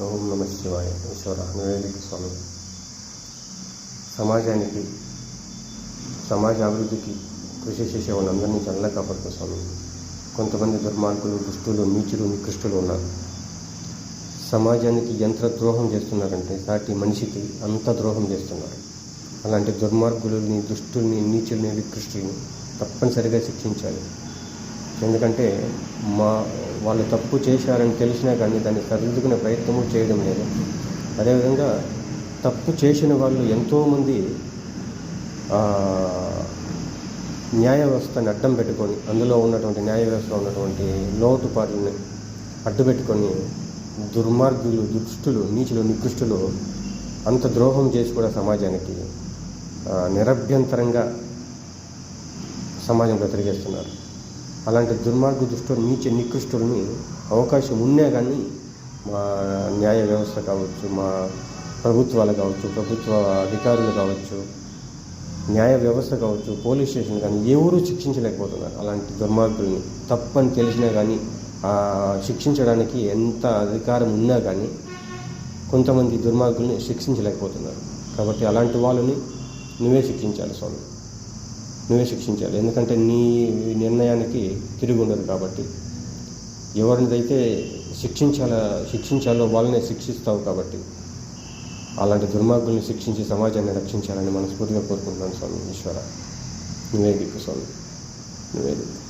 ఓం నమ శివాయ. ఈశ్వర నివేదిక స్వామి. సమాజానికి సమాజ అభివృద్ధికి కృషి చేసే వాళ్ళందరినీ చల్ల కాపాడుకో స్వామి. కొంతమంది దుర్మార్గులు దుష్టులు నీచులు నికృష్టులు ఉన్నారు. సమాజానికి ఎంత ద్రోహం చేస్తున్నారంటే సాటి మనిషికి అంత ద్రోహం చేస్తున్నారు. అలాంటి దుర్మార్గులని దుష్టుల్ని నీచుల్ని నికృష్టుల్ని తప్పనిసరిగా శిక్షించాలి. ఎందుకంటే మా వాళ్ళు తప్పు చేశారని తెలిసినా కానీ దాన్ని సరిదిద్దుకునే ప్రయత్నము చేయడం లేదు. అదేవిధంగా తప్పు చేసిన వాళ్ళు ఎంతోమంది న్యాయ వ్యవస్థని అడ్డం పెట్టుకొని అందులో ఉన్నటువంటి న్యాయ వ్యవస్థలో ఉన్నటువంటి లోటుపాట్లని అడ్డు పెట్టుకొని దుర్మార్గులు దుష్టులు నీచులు నికృష్టులు అంత ద్రోహం చేసి కూడా సమాజానికి నిరభ్యంతరంగా సమాజంలో తిరిగేస్తున్నారు. అలాంటి దుర్మార్గ దుష్టులు నీచ నికృష్టుల్ని అవకాశం ఉన్నా కానీ మా న్యాయ వ్యవస్థ కావచ్చు మా ప్రభుత్వాలు కావచ్చు ప్రభుత్వ అధికారులు కావచ్చు న్యాయ వ్యవస్థ కావచ్చు పోలీస్ స్టేషన్ కానీ ఎవరూ శిక్షించలేకపోతున్నారు. అలాంటి దుర్మార్గుల్ని తప్పని తెలిసినా కానీ శిక్షించడానికి ఎంత అధికారం ఉన్నా కానీ కొంతమంది దుర్మార్గుల్ని శిక్షించలేకపోతున్నారు. కాబట్టి అలాంటి వాళ్ళని నువ్వే శిక్షించాలి స్వామి. నువ్వే శిక్షించాలి. ఎందుకంటే నీ నిర్ణయానికి తిరిగి ఉండదు కాబట్టి. ఎవరినైతే శిక్షించాల శిక్షించాలో వాళ్ళనే శిక్షిస్తావు కాబట్టి. అలాంటి దుర్మార్గుల్ని శిక్షించి సమాజాన్ని రక్షించాలని మనస్ఫూర్తిగా కోరుకుంటున్నాను స్వామి ఈశ్వర. నువ్వే దిక్కు స్వామి. నువ్వే దిక్కు.